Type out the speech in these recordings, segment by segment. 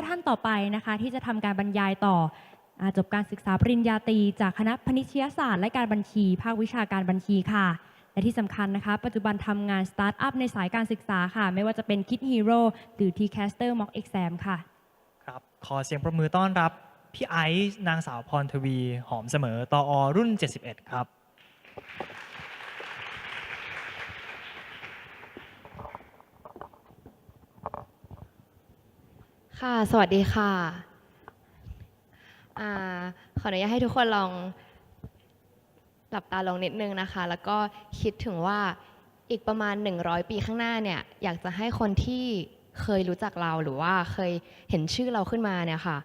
ร์ท่านต่อไปนะคะ ที่จะทำการบรรยายต่อจบการศึกษาปริญญาตรีจากคณะพนิชยศาสตร์และการบัญชี ภาควิชาการบัญชีค่ะ และที่สำคัญนะคะ ปัจจุบันทำงานสตาร์ทอัพในสายการศึกษาค่ะ ไม่ว่าจะเป็น Kid Hero หรือ Tcaster Mock Exam ค่ะ ครับ ขอเสียงประมือต้อนรับ พี่ไอซ์นางสาวพรทวี หอมเสมอตออรุ่น 71 ครับ ค่ะ สวัสดีค่ะอาขออนุญาตให้ทุกคนลองหลับตาลงนิดนึงนะคะ แล้วก็คิดถึงว่าอีกประมาณ 100 ปีข้างหน้าเนี่ยอยากจะให้คนที่เคยรู้จักเราหรือว่าเคยเห็นชื่อเราขึ้นมาเนี่ยค่ะ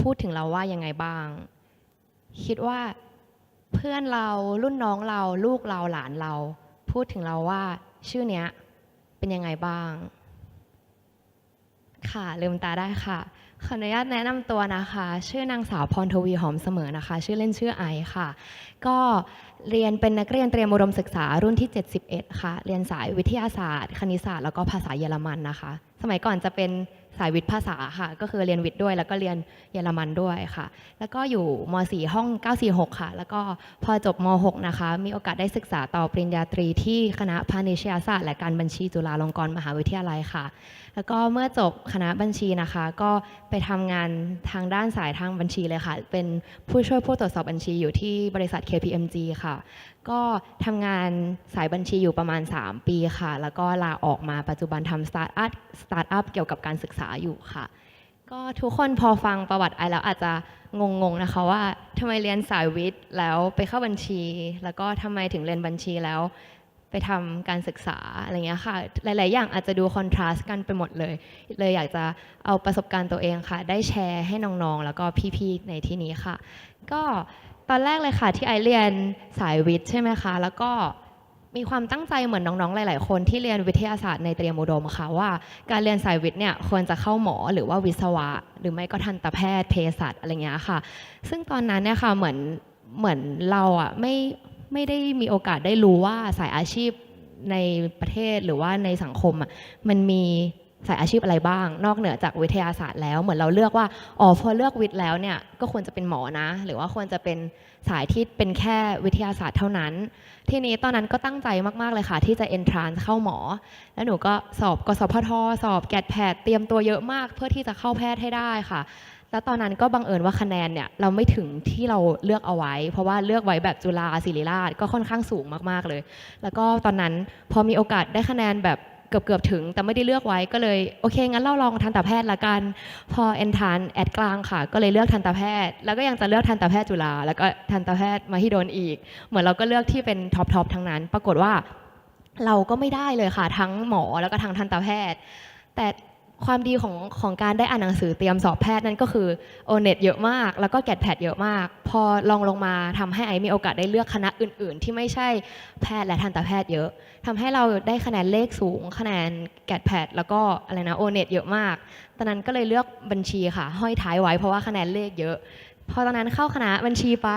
พูดถึงเราว่ายังไงบ้าง คิดว่าเพื่อนเรารุ่นน้องเรา ลูกเราหลานเรา พูดถึงเราว่าชื่อเนี้ยเป็นยังไงบ้าง ค่ะ ลืมตาได้ค่ะ ขออนุญาตแนะนำตัวนะคะ ชื่อนางสาวพรทวีหอมเสมอนะคะ ชื่อเล่นชื่อไอค่ะ ก็เรียนเป็นนักเรียนเตรียมอุดมศึกษารุ่นที่ 71 ค่ะ เรียนสายวิทยาศาสตร์ คณิตศาสตร์ แล้วก็ภาษาเยอรมันนะคะ สมัยก่อนจะเป็น สายวิทย์ภาษาค่ะ ก็คือเรียนวิทย์ด้วย แล้วก็เรียนเยอรมันด้วยค่ะ แล้วก็อยู่ม .4 ห้อง 946 ค่ะ แล้วก็พอจบม .6 นะคะ มีโอกาสได้ศึกษาต่อปริญญาตรีที่คณะพาณิชยศาสตร์และการบัญชีจุฬาลงกรณ์มหาวิทยาลัยค่ะ แล้วก็เมื่อจบคณะบัญชีนะคะ ก็ไปทำงานทางด้านสายทางบัญชีเลยค่ะ เป็นผู้ช่วยผู้ตรวจสอบบัญชีอยู่ที่บริษัท KPMG ค่ะ ก็ทำงานสายบัญชีอยู่ประมาณ 3 ปีค่ะ แล้วก็ลาออกมาปัจจุบันทำสตาร์ทอัพสตาร์ทอัพเกี่ยวกับการศึกษาอยู่ค่ะ ก็ทุกคนพอฟังประวัติไอแล้วอาจจะงงๆนะคะว่าทำไมเรียนสายวิทย์แล้วไปเข้าบัญชี แล้วก็ทำไมถึงเรียนบัญชีแล้วไปทำการศึกษาอะไรเงี้ยค่ะ หลาย ๆ อย่างอาจจะดูคอนทราสต์กันไปหมดเลย เลยอยากจะเอาประสบการณ์ตัวเองค่ะ ได้แชร์ให้น้อง ๆ แล้วก็พี่ ๆ ในที่นี้ค่ะ ก็ ตอนแรกเลยค่ะที่ไอเรียนสายวิทย์ใช่ไหมคะ แล้วก็มีความตั้งใจเหมือนน้องๆ หลาย ๆ คนที่เรียนวิทยาศาสตร์ในเตรียมอุดมค่ะว่าการเรียนสายวิทย์เนี่ยควรจะเข้าหมอหรือว่าวิศวะ หรือไม่ก็ทันตแพทย์เภสัชอะไรเงี้ยค่ะ ซึ่งตอนนั้นเนี่ยค่ะเหมือนเหมือนเราอะไม่ไม่ได้มีโอกาสได้รู้ว่าสายอาชีพในประเทศหรือว่าในสังคมอะมันมี สายอาชีพอะไรบ้าง นอกเหนือจากวิทยาศาสตร์แล้ว เหมือนเราเลือกว่าอ๋อพอเลือกวิทย์แล้วเนี่ยก็ควรจะเป็นหมอนะ หรือว่าควรจะเป็นสายที่เป็นแค่วิทยาศาสตร์เท่านั้น ทีนี้ตอนนั้นก็ตั้งใจมาก ๆ เลยค่ะ ที่จะเอนทรานเข้าหมอ แล้วหนูก็สอบกสพทสอบแกดแพดเตรียมตัวเยอะมาก เพื่อที่จะเข้าแพทย์ให้ได้ค่ะแล้วตอนนั้นก็บังเอิญว่าคะแนนเนี่ยเราไม่ถึงที่เราเลือกเอาไว้ เพราะว่าเลือกไว้แบบจุฬาศิริราชก็ค่อนข้างสูงมากๆเลย แล้วก็ตอนนั้นพอมีโอกาสได้คะแนนแบบ เกือบเกือบถึง แต่ไม่ได้เลือกไว้ก็เลยโอเค งั้นเราลองทันตแพทย์ละกัน พอเอนทานแอดกลางค่ะ ก็เลยเลือกทันตแพทย์ แล้วก็ยังจะเลือกทันตแพทย์จุฬาแล้วก็ทันตแพทย์มหิดนอีก เหมือนเราก็เลือกที่เป็นท็อปทอปทั้งนั้น ปรากฏว่าเราก็ไม่ได้เลยค่ะ ทั้งหมอแล้วก็ทั้งทันตแพทย์ แต่ ความดีของของการได้อ่านหนังสือเตรียมสอบแพทย์นั่นก็คือโอเน็ตเยอะมาก แล้วก็แกดแพดเยอะมาก พอลองลงมาทำให้ไอมีโอกาสได้เลือกคณะอื่น ๆ ที่ไม่ใช่แพทย์และทันตแพทย์เยอะทำให้เราได้คะแนนเลขสูง คะแนนแกดแพดแล้วก็อะไรนะโอเน็ตเยอะมาก ตอนนั้นก็เลยเลือกบัญชีค่ะ ห้อยท้ายไว้เพราะว่าคะแนนเลขเยอะ พอตอนนั้นเข้าคณะบัญชีไป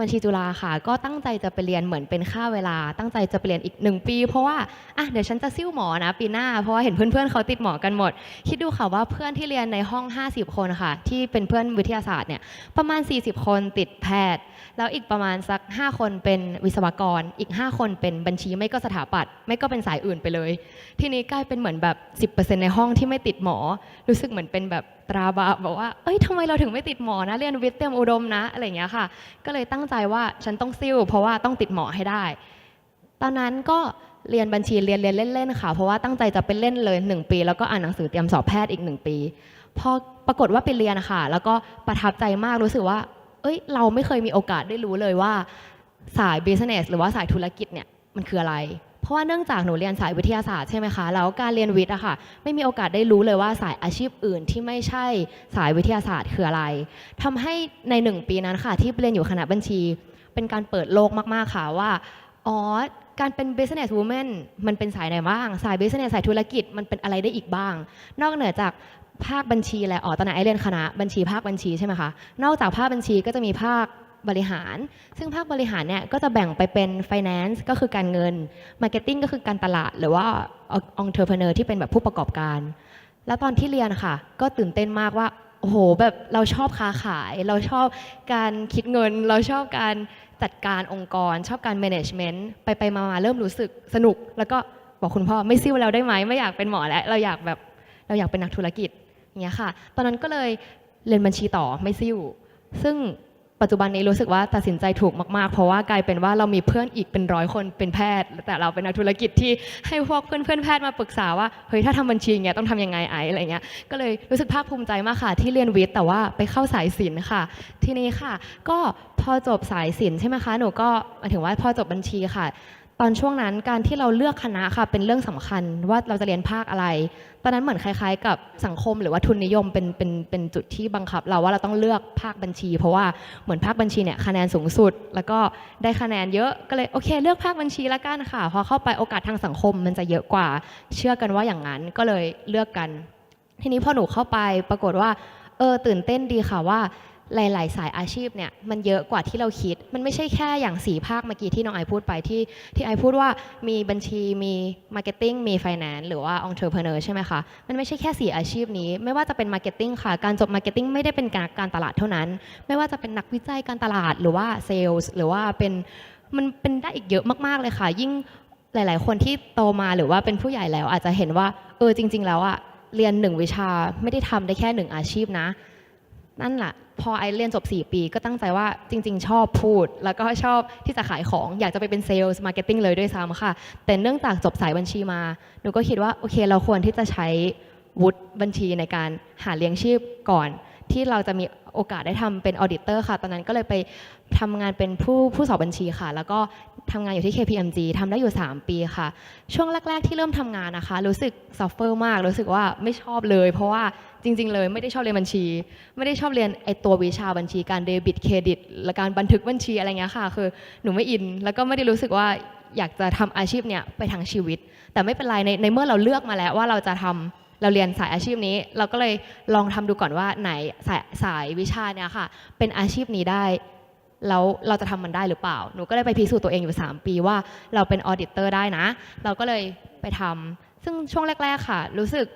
บัญชีจุฬาค่ะ ก็ตั้งใจจะไปเรียนเหมือนเป็นค่าเวลา ตั้งใจจะไปเรียนอีกหนึ่งปี เพราะว่าอะเดี๋ยวฉันจะซิ่วหมอนะปีหน้า เพราะว่าเห็นเพื่อนๆเขาติดหมอกันหมด คิดดูค่ะว่าเพื่อนที่เรียนในห้อง 50 คนค่ะ ที่เป็นเพื่อนวิทยาศาสตร์เนี่ยประมาณ 40 คนติดแพทย์ แล้วอีกประมาณสัก 5 คนเป็นวิศวกร อีก 5 คนเป็นบัญชีไม่ก็สถาปัตย์ไม่ก็เป็นสายอื่นไปเลย ทีนี้กลายเป็นเหมือนแบบ 10%ในห้องที่ไม่ติดหมอ รู้สึกเหมือนเป็นแบบ ตราบาบอกว่า เอ้ยทำไมเราถึงไม่ติดหมอนะ เรียนวิทย์เตรียมอุดมนะ อะไรอย่างเงี้ยค่ะ ก็เลยตั้งใจว่าฉันต้องซิ่วเพราะว่าต้องติดหมอให้ได้ ตอนนั้นก็เรียนบัญชีเรียนเรียนเล่นๆค่ะ เพราะว่าตั้งใจจะไปเล่นเลย 1 ปี แล้วก็อ่านหนังสือเตรียมสอบแพทย์อีก 1 ปี พอปรากฏว่าไปเรียนค่ะแล้วก็ประทับใจมากรู้สึกว่า เอ้ย เราไม่เคยมีโอกาสได้รู้เลยว่า สาย business หรือว่าสายธุรกิจเนี่ยมันคืออะไร ราะว่าเนื่องจากหนูเรียนสายวิทยาศาสตร์ใช่ไหมคะ แล้วการเรียนวิทย์อะค่ะ ไม่มีโอกาสได้รู้เลยว่าสายอาชีพอื่นที่ไม่ใช่สายวิทยาศาสตร์คืออะไรทำให้ในหนึ่งปีนั้นค่ะ ที่เรียนอยู่คณะบัญชี เป็นการเปิดโลกมากๆค่ะว่าอ๋อการเป็น business woman มันเป็นสายไหนบ้าง สาย business สายธุรกิจมันเป็นอะไรได้อีกบ้าง นอกเหนือจากภาคบัญชีและอ๋อตอนนั้นไอเรียนคณะบัญชีภาคบัญชีใช่ไหมคะ นอกจากภาคบัญชีก็จะมีภาค บริหาร ซึ่งภาคบริหารเนี่ยก็จะแบ่งไปเป็น finance ก็คือการเงิน marketing ก็คือการตลาด หรือว่า entrepreneur ที่เป็นแบบผู้ประกอบการ แล้วตอนที่เรียนค่ะ ก็ตื่นเต้นมากว่าโอ้โหแบบเราชอบค้าขาย เราชอบการคิดเงิน เราชอบการจัดการองค์กร ชอบการ management ไปไปมามาเริ่มรู้สึกสนุก แล้วก็บอกคุณพ่อไม่ซิ่วแล้วได้ไหมไม่อยากเป็นหมอแล้ว เราอยากแบบเราอยากเป็นนักธุรกิจอย่างเงี้ยค่ะ ตอนนั้นก็เลยเรียนบัญชีต่อไม่ซิ่ว ซึ่ง ปัจจุบันนี้รู้สึกว่าตัดสินใจถูกมากๆ เพราะว่ากลายเป็นว่าเรามีเพื่อนอีกเป็นร้อยคนเป็นแพทย์ แต่เราเป็นนักธุรกิจที่ให้พวกเพื่อนเพื่อนแพทย์มาปรึกษาว่าเฮ้ยถ้าทำบัญชีอย่างเงี้ยต้องทำยังไงไออะไรเงี้ยก็เลยรู้สึกภาคภูมิใจมากค่ะ ที่เรียนวิทย์แต่ว่าไปเข้าสายศิลป์ค่ะ ทีนี้ค่ะ ก็พอจบสายศิลป์ใช่ไหมคะหนูก็หมายถึงว่าพอจบบัญชีค่ะ ตอนช่วงนั้นการที่เราเลือกคณะค่ะเป็นเรื่องสำคัญว่าเราจะเรียนภาคอะไร ตอนนั้นเหมือนคล้าย ๆ กับสังคมหรือว่าทุนนิยมเป็นเป็นเป็นจุดที่บังคับ เราว่าเราต้องเลือกภาคบัญชี เพราะว่าเหมือนภาคบัญชีเนี่ยคะแนนสูงสุด แล้วก็ได้คะแนนเยอะก็เลยโอเค เลือกภาคบัญชีละกันค่ะพอเข้าไปโอกาสทางสังคมมันจะเยอะกว่า เชื่อกันว่าอย่างนั้นก็เลยเลือกกัน ทีนี้พอหนูเข้าไปปรากฏว่าเออตื่นเต้นดีค่ะว่า หลาย ๆ สายอาชีพเนี่ยมันเยอะกว่าที่เราคิด มันไม่ใช่แค่อย่างสีภาคเมื่อกี้ที่น้องไอพูดไปที่ที่ไอพูดว่ามีบัญชีมีมาร์เก็ตติ้งมีไฟแนนซ์หรือว่าองค์ r e ร r e n e u r ใช่ไหมคะ มันไม่ใช่แค่สีอาชีพนี้ ไม่ว่าจะเป็นมาร์เก็ตติ้งค่ะ การจบมาร์เก็ตติ้งไม่ได้เป็นการการตลาดเท่านั้น ไม่ว่าจะเป็นนักวิจัยการตลาดหรือว่าเซลล์หรือว่าเป็นมันเป็นได้อีกเยอะมาก ๆ เลยค่ะ ยิ่งหลาย ๆ คนที่โตมาหรือว่าเป็นผู้ใหญ่แล้วอาจจะเห็นว่าเออจริง ๆ แล้วอะเรียนหนึ่งวิชาไม่ได้ทำได้แค่หนึ่งอาชีพนะ นั่นแหละพอไอเรียนจบ 4 ปีก็ตั้งใจว่าจริง ๆ ชอบพูด แล้วก็ชอบที่จะขายของอยากจะไปเป็นเซลล์มาร์เก็ตติ้งเลยด้วยซ้ำค่ะ แต่เนื่องจากจบสายบัญชีมาหนูก็คิดว่าโอเคเราควรที่จะใช้วุฒิบัญชีในการหาเลี้ยงชีพก่อน ที่เราจะมีโอกาสได้ทำเป็นออดิเตอร์ค่ะ ตอนนั้นก็เลยไปทำงานเป็นผู้ผู้สอบบัญชีค่ะ แล้วก็ทำงานอยู่ที่ KPMG ทำได้อยู่ 3 ปีค่ะ ช่วงแรก ๆ ที่เริ่มทำงานนะคะ รู้สึกซัฟเฟอร์มาก รู้สึกว่าไม่ชอบเลย เพราะว่าจริง ๆ เลยไม่ได้ชอบเรียนบัญชี ไม่ได้ชอบเรียนไอตัววิชาบัญชีการเดบิตเครดิตและการบันทึกบัญชีอะไรเงี้ยค่ะ คือหนูไม่อิน แล้วก็ไม่ได้รู้สึกว่าอยากจะทำอาชีพเนี้ยไปทั้งชีวิต แต่ไม่เป็นไรในในเมื่อเราเลือกมาแล้วว่าเราจะทำ เราเรียนสายอาชีพนี้ เราก็เลยลองทำดูก่อนว่าไหนสายสายวิชาเนี้ยค่ะ เป็นอาชีพนี้ได้แล้วเราจะทำมันได้หรือเปล่า หนูก็เลยไปพิสูจน์ตัวเองอยู่ 3 ปีว่าเราเป็นออดิเตอร์ได้นะ เราก็เลยไปทำซึ่งช่วงแรก ๆค่ะ รู้สึก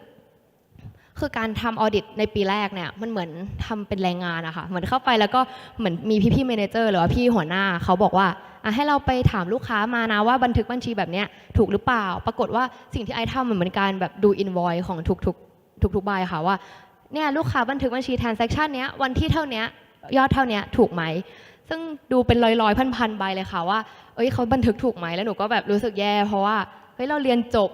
คือการทำออดิตในปีแรกเนี่ย มันเหมือนทำเป็นแรงงานอะค่ะ เหมือนเข้าไปแล้วก็เหมือนมีพี่ๆเมนเจอร์หรือว่าพี่หัวหน้าเขาบอกว่า ให้เราไปถามลูกค้ามานะว่าบันทึกบัญชีแบบเนี้ยถูกหรือเปล่า ปรากฏว่าสิ่งที่ไอทำมันเหมือนการแบบดูอินวอยของทุกๆ ทุกๆใบค่ะว่าเนี่ยลูกค้าบันทึกบัญชี transaction เนี้ยวันที่เท่าเนี้ยยอดเท่าเนี้ยถูกไหม ซึ่งดูเป็นร้อยๆพันพันๆใบเลยค่ะว่า เอ้ยเขาบันทึกถูกไหมแล้วหนูก็แบบรู้สึกแย่ เพราะว่าเฮ้ยเราเรียนจบ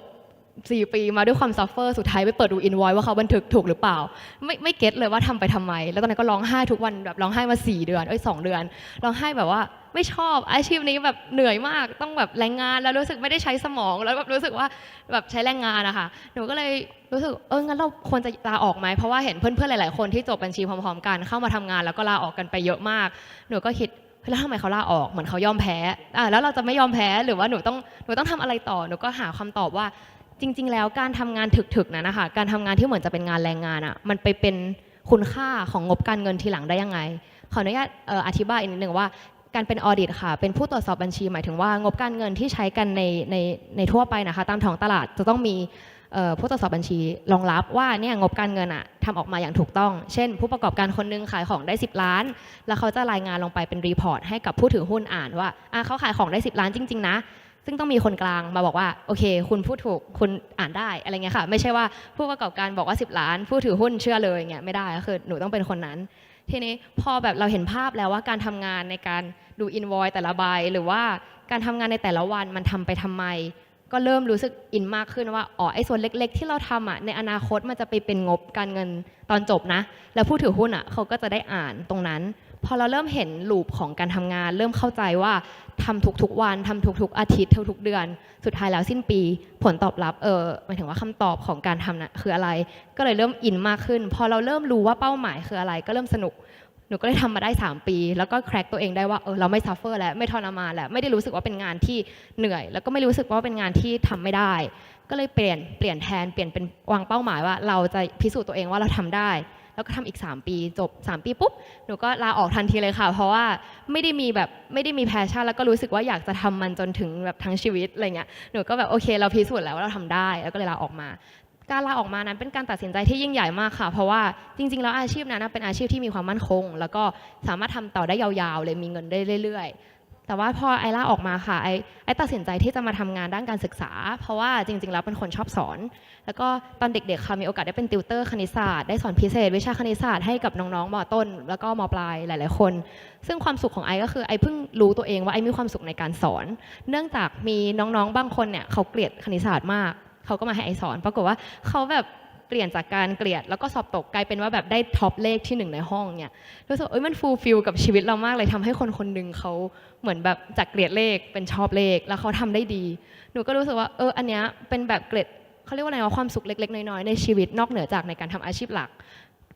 4ปีมาด้วยความซัฟเฟอร์สุดท้ายไปเปิดดูอินไวว่าเขาบันทึกถูกหรือเปล่า ไม่ไม่เก็ตเลยว่าทำไปทำไม แล้วตอนนั้นก็ร้องไห้ทุกวันแบบร้องไห้มา 4 เดือนเอ้ยสเดือนร้องไห้แบบว่าไม่ชอบอาชีพนี้แบบเหนื่อยมากต้องแบบแรงงานแล้วรู้สึกไม่ได้ใช้สมองแล้วแบบรู้สึกว่าแบบใช้แรงงานอะค่ะหนูก็เลยรู้สึกเอองั้นเราควรจะลาออกไหมเพราะว่าเห็นเพื่อนๆหลาย ๆ คนที่จบบัญชีพร้อมๆ กันเข้ามาทำงานแล้วก็ลาออกกันไปเยอะมากหนูก็คิดแล้วทำไมเขาลาออกเหมือนเขายอมแพ้อะแล้วเราจะไม่ยอมแพ้หรือว่าหนูต้องหนูต้องทำอะไรต่อหนูก็หาคำตอบว่า จริง ๆ แล้วการทำงานถึกๆนะนะคะการทำงานที่เหมือนจะเป็นงานแรงงานอะ่ะมันไปเป็นคุณค่าของงบการเงินทีหลังได้ยังไง ขออนุญาตอธิบายอีกนิดหนึ่งว่าการเป็นออเดิตค่ะ เป็นผู้ตรวจสอบบัญชีหมายถึงว่างบการเงินที่ใช้กันในในในทั่วไปนะคะ ตามท้องตลาดจะต้องมีผู้ตรวจสอบบัญชีรองรับว่าเนี่ยงบการเงินอะทำออกมาอย่างถูกต้อง เช่น ผู้ประกอบการคนหนึงขายของได้ 10 ล้าน แล้วเขาจะรายงานลงไปเป็นรีพอร์ตให้กับผู้ถือหุ้นอ่านว่าเขาขายของได้ 10 ล้านจริง ๆ นะ ซึ่งต้องมีคนกลางมาบอกว่าโอเค คุณพูดถูกคุณอ่านได้อะไรเงี้ยค่ะ ไม่ใช่ว่าผู้ประกอบการบอกว่า 10 ล้าน ผู้ถือหุ้นเชื่อเลยเงี้ยไม่ได้ก็คือหนูต้องเป็นคนนั้น ทีนี้พอแบบเราเห็นภาพแล้วว่าการทำงานในการดูอินวอยแต่ละใบหรือว่าการทำงานในแต่ละวันมันทำไปทำไม ก็เริ่มรู้สึกอินมากขึ้นว่าอ๋อไอ้ส่วนเล็ก ๆ ที่เราทำอะในอนาคตมันจะไปเป็นงบการเงินตอนจบนะ แล้วผู้ถือหุ้นอะเขาก็จะได้อ่านตรงนั้น พอเราเริ่มเห็นลูปของการทำงาน เริ่มเข้าใจว่าทำทุกๆวันทำทุกๆอาทิตย์ทุกๆเดือน สุดท้ายแล้วสิ้นปี ผลตอบรับเออหมายถึงว่าคำตอบของการทำนะคืออะไร ก็เลยเริ่มอินมากขึ้น พอเราเริ่มรู้ว่าเป้าหมายคืออะไร ก็เริ่มสนุกหนูก็เลยทำมาได้ 3 ปี แล้วก็แคร็กตัวเองได้ว่าเออเราไม่ซัฟเฟอร์แล้วไม่ทรมานแล้วไม่ได้รู้สึกว่าเป็นงานที่เหนื่อย แล้วก็ไม่รู้สึกว่าเป็นงานที่ทำไม่ได้ ก็เลยเปลี่ยนเปลี่ยนแทนเปลี่ยนเป็นวางเป้าหมายว่า เราจะพิสูจน์ตัวเองว่าเราทำได้ แล้วก็ทำอีก 3 ปีจบ 3 ปีปุ๊บหนูก็ลาออกทันทีเลยค่ะ เพราะว่าไม่ได้มีแบบไม่ได้มีแพชชั่น แล้วก็รู้สึกว่าอยากจะทำมันจนถึงแบบทั้งชีวิตอะไรเงี้ยหนูก็แบบโอเค เราพิสูจน์แล้วว่าเราทำได้ แล้วก็เลยลาออกมาการลาออกมานั้นเป็นการตัดสินใจที่ยิ่งใหญ่มากค่ะ เพราะว่าจริง ๆ แล้วอาชีพนั้นเป็นอาชีพที่มีความมั่นคง แล้วก็สามารถทำต่อได้ยาวๆ เลยมีเงินได้เรื่อย ๆ แต่ว่าพอไอล่าออกมาค่ะไอไอตัดสินใจที่จะมาทำงานด้านการศึกษา เพราะว่าจริง ๆ แล้วเป็นคนชอบสอน แล้วก็ตอนเด็กๆค่ะมีโอกาสได้เป็นติวเตอร์คณิตศาสตร์ได้สอนพิเศษ วิชาคณิตศาสตร์ให้กับน้องๆมต้น แล้วก็มปลายหลาย ๆ คน ซึ่งความสุขของไอก็คือไอเพิ่งรู้ตัวเองว่าไอมีความสุขในการสอน เนื่องจากมีน้องๆบางคนเนี่ยเขาเกลียดคณิตศาสตร์มากเขาก็มาให้ไอสอนปรากฏว่าเขาแบบ เปลี่ยนจากการเกลียด แล้วก็สอบตกกลายเป็นว่าแบบได้ท็อปเลขที่หนึ่งในห้องเนี่ยรู้สึกเอ้ยมันฟูลฟิลกับชีวิตเรามากเลยทำให้คนคนหนึ่งเขาเหมือนแบบจากเกลียดเลขเป็นชอบเลขแล้วเขาทำได้ดี หนูก็รู้สึกว่าเอออันเนี้ยเป็นแบบเกร็ดเขาเรียกว่าอะไรว่าความสุขเล็กๆน้อยๆในชีวิตนอกเหนือจากในการทำอาชีพหลัก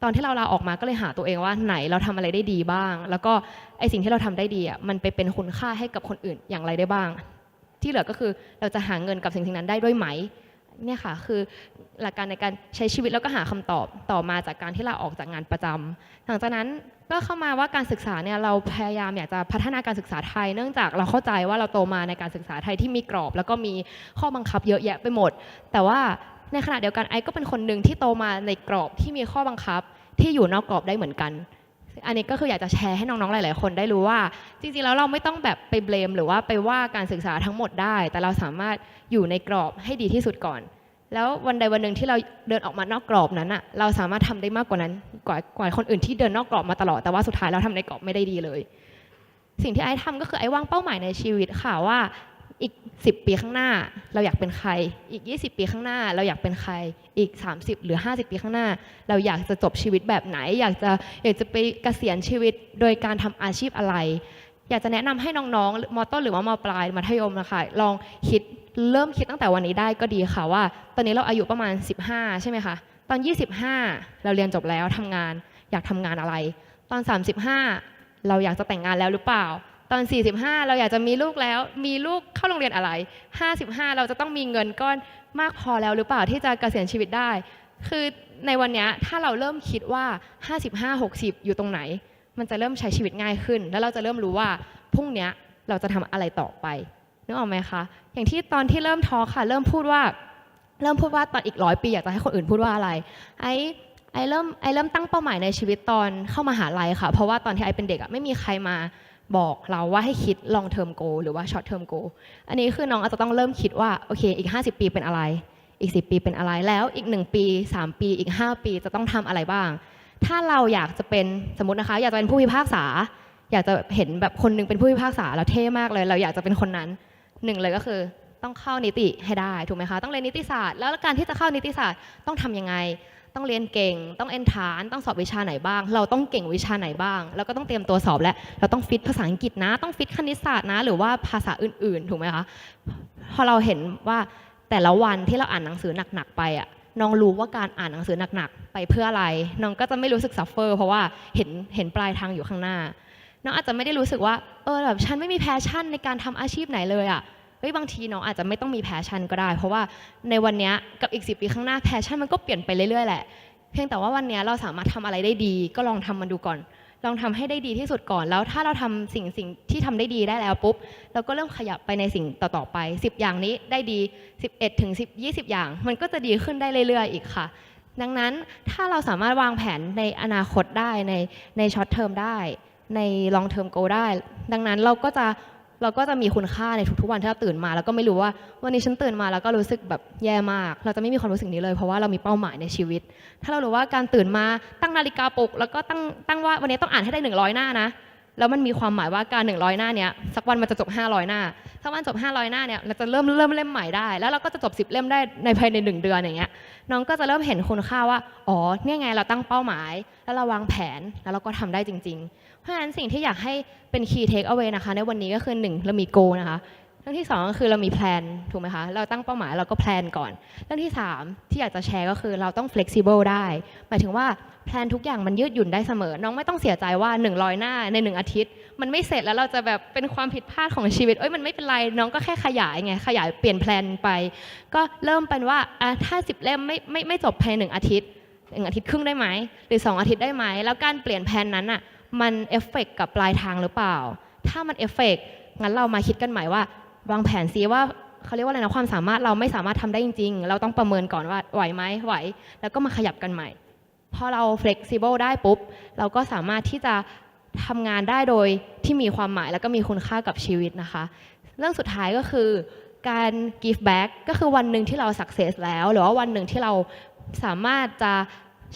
ตอนที่เราลาออกมาก็เลยหาตัวเองว่าไหนเราทำอะไรได้ดีบ้าง แล้วก็ไอสิ่งที่เราทำได้ดีอะมันไปเป็นคุณค่าให้กับคนอื่นอย่างไรได้บ้าง ที่เหลือก็คือเราจะหาเงินกับสิ่งสิ่งนั้นได้ด้วยไหม เนี่ยค่ะคือหลักการในการใช้ชีวิตแล้วก็หาคำตอบต่อมาจากการที่เราออกจากงานประจำหลังจากนั้นก็เข้ามาว่าการศึกษาเนี่ยเราพยายามอยากจะพัฒนาการศึกษาไทย เนื่องจากเราเข้าใจว่าเราโตมาในการศึกษาไทยที่มีกรอบ แล้วก็มีข้อบังคับเยอะแยะไปหมด แต่ว่าในขณะเดียวกันไอ้ก็เป็นคนหนึ่งที่โตมาในกรอบที่มีข้อบังคับที่อยู่นอกกรอบได้เหมือนกัน อันนี้ก็คืออยากจะแชร์ให้น้องๆ หลาย ๆ คนได้รู้ว่า จริง ๆ แล้วเราไม่ต้องแบบไปเบลม หรือว่าไปว่าการศึกษาทั้งหมดได้ แต่เราสามารถอยู่ในกรอบให้ดีที่สุดก่อน แล้ววันใดวันหนึ่งที่เราเดินออกมานอกกรอบนั้นอะเราสามารถทำได้มากกว่านั้นกว่ากว่าคนอื่นที่เดินนอกกรอบมาตลอดแต่ว่าสุดท้ายเราทำในกรอบไม่ได้ดีเลย สิ่งที่ไอ้ทำก็คือไอ้วางเป้าหมายในชีวิตค่ะว่า อีก 10 ปีข้างหน้า เราอยากเป็นใคร อีก 20 ปีข้างหน้า เราอยากเป็นใคร อีก 30 หรือ 50 ปีข้างหน้า เราอยากจะจบชีวิตแบบไหน อยากจะอยากจะไปเกษียณชีวิตโดยการทำอาชีพอะไร อยากจะแนะนำให้น้องๆมต้นหรือว่ามปลายมัธยมนะคะลองคิดเริ่มคิดตั้งแต่วันนี้ได้ก็ดีค่ะว่า ตอนนี้เราอายุประมาณ 15 ใช่ไหมคะตอน 25 เราเรียนจบแล้วทำงาน อยากทำงานอะไร ตอน 35 เราอยากจะแต่งงานแล้วหรือเปล่า ตอน 45 เราอยากจะมีลูกแล้ว มีลูกเข้าโรงเรียนอะไร 55 เราจะต้องมีเงินก้อนมากพอแล้วหรือเปล่าที่จะเกษียณชีวิตได้ คือในวันนี้ถ้าเราเริ่มคิดว่า 55 60 อยู่ตรงไหน มันจะเริ่มใช้ชีวิตง่ายขึ้น แล้วเราจะเริ่มรู้ว่าพรุ่งนี้เราจะทำอะไรต่อไปนึกออกไหมคะ อย่างที่ตอนที่เริ่มทอคค่ะ เริ่มพูดว่า เริ่มพูดว่าตอนอีกร้อยปีอยากจะให้คนอื่นพูดว่าอะไร ไอไอเริ่มไอเริ่มตั้งเป้าหมายในชีวิตตอนเข้ามาหาลัยค่ะ เพราะว่าตอนที่ไอเป็นเด็กอะไม่มีใครมา บอกเราว่าให้คิด long term goal หรือว่า short term goal อันนี้คือน้องอาจจะต้องเริ่มคิดว่าโอเคอีก 50 ปีเป็นอะไร อีก 10 ปีเป็นอะไรแล้วอีก 1 ปี 3 ปีอีก 5 ปีจะต้องทำอะไรบ้าง ถ้าเราอยากจะเป็นสมมตินะคะ อยากจะเป็นผู้พิพากษา อยากจะเห็นแบบคนหนึงเป็นผู้พิพากษาแล้วเท่มากเลย เราอยากจะเป็นคนนั้นหนึ่งเลยก็คือต้องเข้านิติให้ได้ถูกไหมคะต้องเรียนนิติศาสตร์ แล้วการที่จะเข้านิติศาสตร์ต้องทำยังไง ต้องเรียนเก่ง ต้องเอนทานต้องสอบวิชาไหนบ้าง เราต้องเก่งวิชาไหนบ้าง แล้วก็ต้องเตรียมตัวสอบและเราต้องฟิตภาษาอังกฤษนะ ต้องฟิตคณิตศาสตร์นะ หรือว่าภาษาอื่นๆ ถูกไหมคะพอเราเห็นว่าแต่ละวันที่เราอ่านหนังสือหนักๆไปอะน้องรู้ว่าการอ่านหนังสือหนักๆ ไปเพื่ออะไร น้องก็จะไม่รู้สึกซัฟเฟอร์เพราะว่าเห็นเห็นปลายทางอยู่ข้างหน้า น้องอาจจะไม่ได้รู้สึกว่า เออแบบฉันไม่มีแพชชั่นในการทำอาชีพไหนเลยอะ เฮ้ยบางทีน้องอาจจะไม่ต้องมีแพชชั่นก็ได้ เพราะว่าในวันนี้กับอีกสิปีข้างหน้าแพชชั่นมันก็เปลี่ยนไปเรื่อยๆแหละ เพียงแต่ว่าวันนี้เราสามารถทำอะไรได้ดี ก็ลองทำมันดูก่อน ลองทำให้ได้ดีที่สุดก่อน แล้วถ้าเราทำสิ่งสิ่งที่ทำได้ดีได้แล้วปุ๊บ เราก็เริ่มขยับไปในสิ่งต่อๆไป 10 อย่างนี้ได้ดี 11ถึง10 20 อย่าง มันก็จะดีขึ้นได้เรื่อยๆ อีกค่ะ ดังนั้นถ้าเราสามารถวางแผนในอนาคตได้ในในช็อตเทอมได้ในลองเทอมโกได้ ดังนั้นเราก็จะ เราก็จะมีคุณค่าในทุกๆวันที่เราตื่นมา แล้วก็ไม่รู้ว่าวันนี้ฉันตื่นมาแล้วก็รู้สึกแบบแย่มาก เราจะไม่มีความรู้สึกนี้เลยเพราะว่าเรามีเป้าหมายในชีวิต ถ้าเรารู้ว่าการตื่นมาตั้งนาฬิกาปลุกแล้วก็ตั้งตั้งว่าวันนี้ต้องอ่านให้ได้100หน้านะ แล้วมันมีความหมายว่าการ 100 หน้าเนี้ยสักวันมันจะจบ 500 หน้าสักวันจบ 500 หน้าเนี้ยเราจะเริ่มเริ่มเล่มใหม่ได้ แล้วเราก็จะจบ 10 เล่มได้ในภายใน 1 เดือนอย่างเงี้ยน้องก็จะเริ่มเห็นคุณค่าว่าอ๋อเนี่ยไงเราตั้งเป้าหมาย แล้วเราวางแผนแล้วเราก็ทำได้จริง ๆ เพราะฉะนั้นสิ่งที่อยากให้เป็น key take away นะคะ ในวันนี้ก็คือ 1 เรามี goal นะคะ เรื่องที่สองก็คือเรามีแพลนถูกไหมคะเราตั้งเป้าหมายเราก็แพลนก่อน เรื่องที่สามที่อยากจะแชร์ก็คือเราต้อง flexible ได้หมายถึงว่าแพลนทุกอย่างมันยืดหยุ่นได้เสมอ น้องไม่ต้องเสียใจว่า 100 หน้าในหนึ่งอาทิตย์ มันไม่เสร็จแล้วเราจะแบบเป็นความผิดพลาดของชีวิตเอ้ยมันไม่เป็นไรน้องก็แค่ขยายไงขยายเปลี่ยนแพลนไป ก็เริ่มเป็นว่าอะถ้าสิบเล่มไม่ไม่ไม่จบภายในหนึ่งอาทิตย์หนึ่งอาทิตย์ครึ่งได้ไหมหรือ 2 อาทิตย์ได้ไหมแล้วการเปลี่ยนแผนนั้นอะมันเอฟเฟกกับปลายทางหรือเปล่า ถ้ามันเอฟเฟกงั้นเรามาคิดกันใหม่ว่า วางแผนซิว่าเขาเรียกว่าอะไรนะความสามารถเราไม่สามารถทำได้จริง ๆ เราต้องประเมินก่อนว่าไหวไหมไหว แล้วก็มาขยับกันใหม่พอเรา flexible ได้ปุ๊บ เราก็สามารถที่จะทำงานได้โดยที่มีความหมาย แล้วก็มีคุณค่ากับชีวิตนะคะ เรื่องสุดท้ายก็คือการ give back ก็คือวันหนึ่งที่เรา success แล้ว หรือว่าวันหนึ่งที่เราสามารถจะ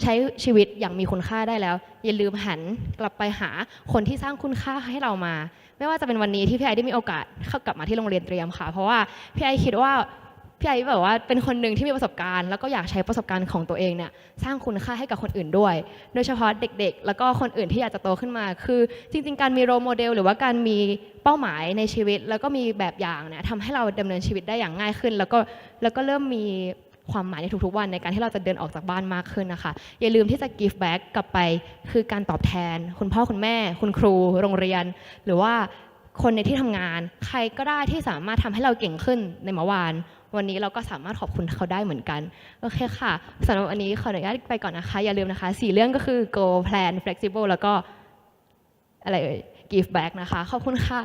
ใช้ชีวิตอย่างมีคุณค่าได้แล้ว อย่าลืมหันกลับไปหาคนที่สร้างคุณค่าให้เรามา ไม่ว่าจะเป็นวันนี้ที่พี่ไอได้มีโอกาสเข้ากลับมาที่โรงเรียนเตรียมค่ะ เพราะว่าพี่ไอคิดว่าพี่ไอแบบว่าเป็นคนหนึ่งที่มีประสบการณ์ แล้วก็อยากใช้ประสบการณ์ของตัวเองเนี่ยสร้างคุณค่าให้กับคนอื่นด้วย โดยเฉพาะเด็กๆ แล้วก็คนอื่นที่อยากจะโตขึ้นมา คือจริงๆ การมีโรโมเดล หรือว่าการมีเป้าหมายในชีวิต แล้วก็มีแบบอย่างเนี่ยทำให้เราดำเนินชีวิตได้อย่างง่ายขึ้น แล้วก็แล้วก็เริ่มมี ความหมายในทุกๆ วันในการที่เราจะเดินออกจากบ้านมากขึ้นนะคะ อย่าลืมที่จะ give back กลับไปคือการตอบแทน คุณพ่อคุณแม่ คุณครู โรงเรียน หรือว่าคนในที่ทำงาน ใครก็ได้ที่สามารถทำให้เราเก่งขึ้นในเมื่อวาน วันนี้เราก็สามารถขอบคุณเขาได้เหมือนกัน โอเคค่ะสำหรับวันนี้ขออนุญาตไปก่อนนะคะ อย่าลืมนะคะสี่เรื่องก็คือ go plan flexible แล้วก็อะไรเอ่ย give back นะคะ ขอบคุณค่ะ